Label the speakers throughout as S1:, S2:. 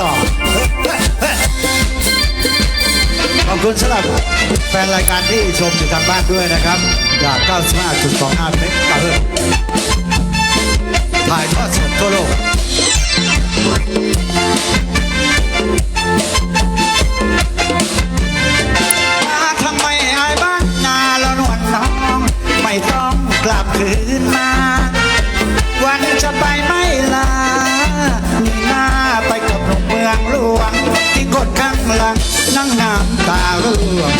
S1: ต่อ ขอบคุณสำหรับแฟนรายการที่ชมอยู่ทางบ้านด้วยนะครับจาก 95.25เมกะเฮิรตซ์ถ่ายทอดสดทั่วโลกทำไมอายบ้านนาล้วนวลน้อง ไม่ต้องกลับคืน ลังนั่งน้ำตาร่วง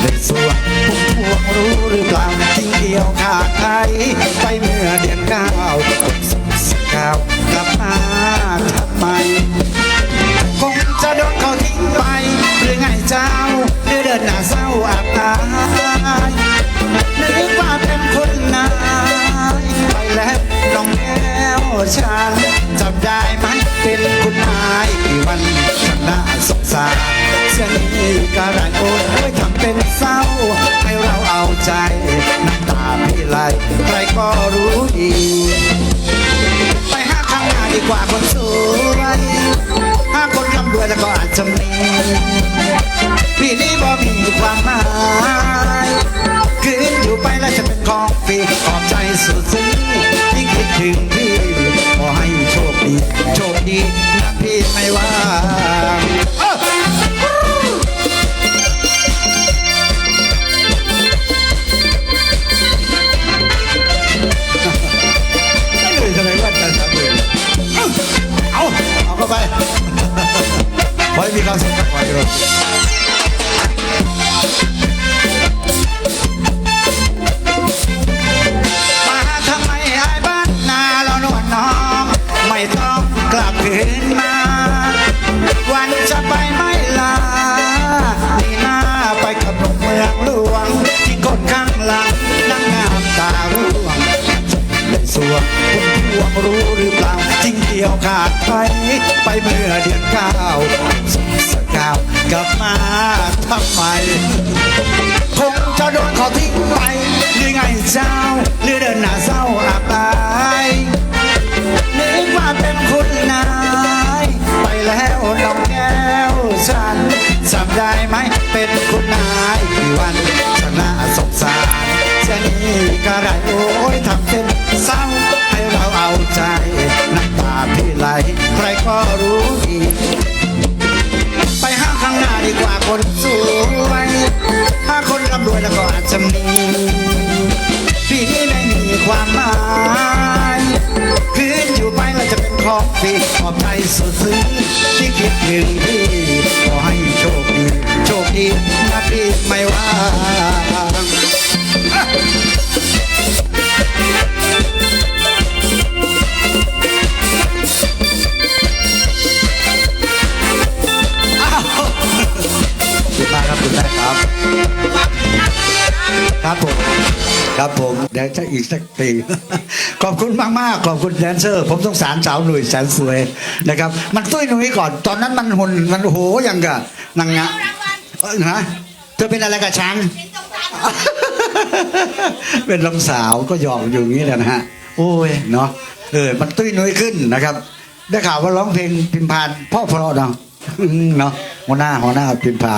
S1: ได้สวงพุ่มพวงรู้หรือเปล่าทิ้งเดียวขาดไทยไปเมื่อเดือนเก้าสุดสกาวกลับมาทำไมคงจะโดนเขาทิ้งไปหรือไงเจ้าเดือเดินหน้าเศร้าอับอายนึกว่าเป็นคนนายไปแล้วน้องแก้วฉันาสงสารเสียงนี้กระไรโอ้ยทำเป็นเศร้า ให้เราเอาใจน้ำตาพี่ไหลใครก็รู้ดี ไปหาข้างหน้าดีกว่าคนสวยหาคนร่ำรวยแล้วก็อาจจะมีพี่นี้บ่มีความหมายคืนอยู่ไปแล้วจะเป็นของฟรีขอบใจสุดซึ้งที่คิดถึงพี่ขอให้โชคดีโชคดี ไปไม่ลานี่หน้าไปกับหนุ่มเมืองหลวง ที่กดข้างหลังนั่งงามตาร่วงได้สวงคุณพวงรู้หรือเปล่าจริงเดียวขาดไป ไปเมื่อเดือนเก้าสกาวกลับมาทำไมคงจะโดนเขาทิ้งไปหรือไงเจ้าหรือเดินหน้าเศร้าอับอาย ไหลใครก็รู้ดี ไปหาข้างหน้าดีกว่าคนสวยถ้าคนร่ำรวยแล้วก็อาจจะมีพี่นี้ไม่มีความหมายคืนอยู่ไปแล้วจะเป็นของฟรีขอบใจสุดซึ้งที่คิดถึงพี่ ครับผมครับผมเดี๋ยวจะอีกสักปีขอบคุณมากมากๆขอบคุณแดนเซอร์ ผมสงสารสาวหนุ่ยแสนสวยนะครับ มันตุ้ยหนุ่ยก่อน ตอนนั้นมันหุ่นมันโอ้โหยังกะนางงะเอ้ยฮะเธอเป็นอะไรกับฉันเป็นลองสาวก็หยอกอยู่อย่างนี้แหละนะฮะโอ้ยเนาะเออมันตุ้ยนุ้ยขึ้นนะครับ ได้ข่าวว่าร้องเพลงพิมพานพ่อเพราะเนาะอืมเนาะหัวหน้าหัวหน้าพิมพา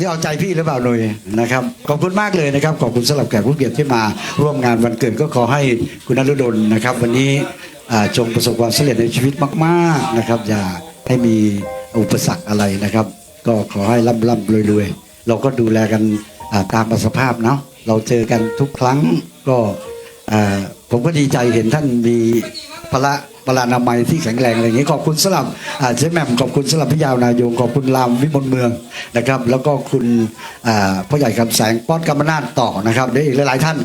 S1: นี่เอาใจพี่หรือเปล่าหนุ่ยนะครับขอบคุณมากเลยนะครับ ขอบคุณสำหรับแขกผู้เกียรติที่มาร่วมงานวันเกิดก็ขอให้คุณนรุดลนะครับ วันนี้จงประสบความสำเร็จในชีวิตมาก ๆนะครับ อย่าให้มีอุปสรรคอะไรนะครับ ก็ขอให้ร่ำร่ำรวยๆเราก็ดูแลกันตามสภาพเนาะเราเจอกันทุกครั้งก็ผมก็ดีใจเห็นท่านมีพละ พลานามัยที่แข็งแรงอะไรอย่างนี้ขอบคุณสำหรับเจ๊แหม่มขอบคุณสำหรับพี่ยาวนายงขอบคุณรามวิมลเมืองนะครับ แล้วก็คุณพ่อใหญ่คำแสงป๊อดกรรมนาตต่อนะครับเดี๋ยวอีกหลายๆท่าน